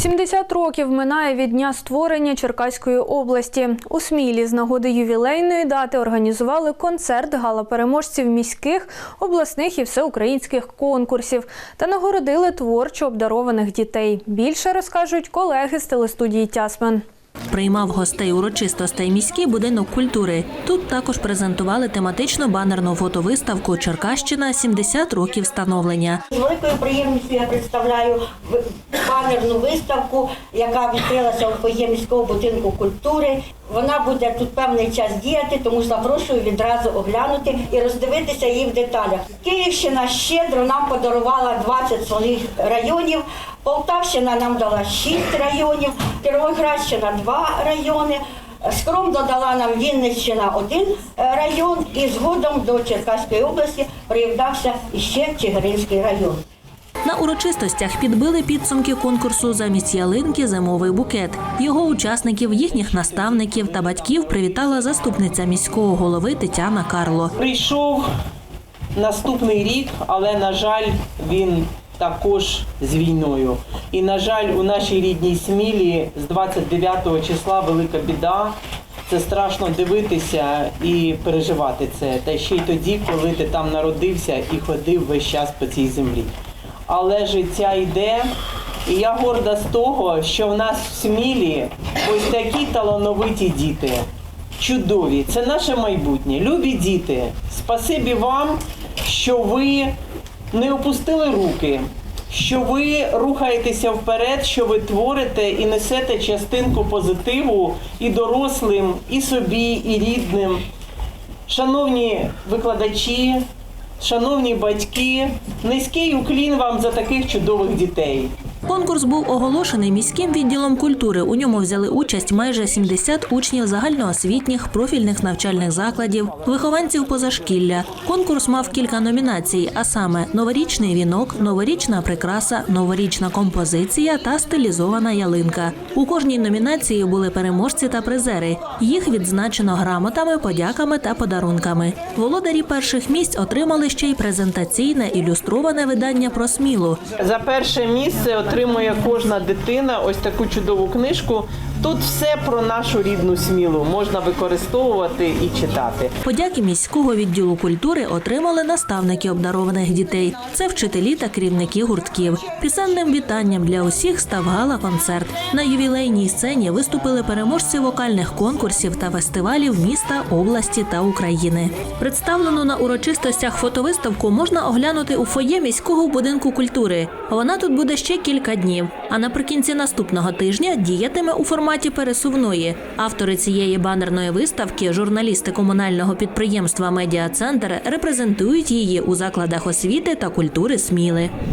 70 років минає від дня створення Черкаської області. У Смілі з нагоди ювілейної дати організували концерт гала-переможців міських, обласних і всеукраїнських конкурсів та нагородили творчо обдарованих дітей. Більше розкажуть колеги з телестудії Тясмен. Приймав гостей урочистостей міський будинок культури. Тут також презентували тематичну банерну фотовиставку Черкащина 70 років становлення. З великою приємністю я представляю банерну виставку, яка відкрилася у фоє міського будинку культури. Вона буде тут певний час діяти, тому запрошую відразу оглянути і роздивитися її в деталях. Київщина щедро нам подарувала 20 своїх районів. Полтавщина нам дала 6 районів, Кіровоградщина 2 райони. Скромно дала нам Вінниччина один е, район, і згодом до Черкаської області приєднався іще Чигиринський район. На урочистостях підбили підсумки конкурсу замість ялинки зимовий букет. Його учасників, їхніх наставників та батьків привітала заступниця міського голови Тетяна Карло. Прийшов наступний рік, але на жаль, він також з війною. І на жаль, у нашій рідній Смілі з 29 числа велика біда. Це страшно дивитися і переживати це. Та ще й тоді, коли ти там народився і ходив весь час по цій землі. Але життя йде, і я горда з того, що в нас в Смілі ось такі талановиті діти. Чудові, це наше майбутнє. Любі діти, спасибі вам, що ви не опустили руки, що ви рухаєтеся вперед, що ви творите і несете частинку позитиву і дорослим, і собі, і рідним. Шановні викладачі, шановні батьки, низький уклін вам за таких чудових дітей. Конкурс був оголошений міським відділом культури. У ньому взяли участь майже 70 учнів загальноосвітніх профільних навчальних закладів, вихованців позашкілля. Конкурс мав кілька номінацій, а саме новорічний вінок, новорічна прикраса, новорічна композиція та стилізована ялинка. У кожній номінації були переможці та призери. Їх відзначено грамотами, подяками та подарунками. Володарі перших місць отримали ще й презентаційне ілюстроване видання про смілу. За перше місце отримує кожна дитина ось таку чудову книжку. Тут все про нашу рідну смілу можна використовувати і читати. Подяки міського відділу культури отримали наставники обдарованих дітей. Це вчителі та керівники гуртків. Пісенним вітанням для усіх став гала-концерт. На ювілейній сцені виступили переможці вокальних конкурсів та фестивалів міста, області та України. Представлену на урочистостях фотовиставку можна оглянути у фоє міського будинку культури. Вона тут буде ще кілька днів. А наприкінці наступного тижня діятиме у форматі пересувної. Автори цієї банерної виставки, журналісти комунального підприємства Медіа Центр, репрезентують її у закладах освіти та культури Сміли.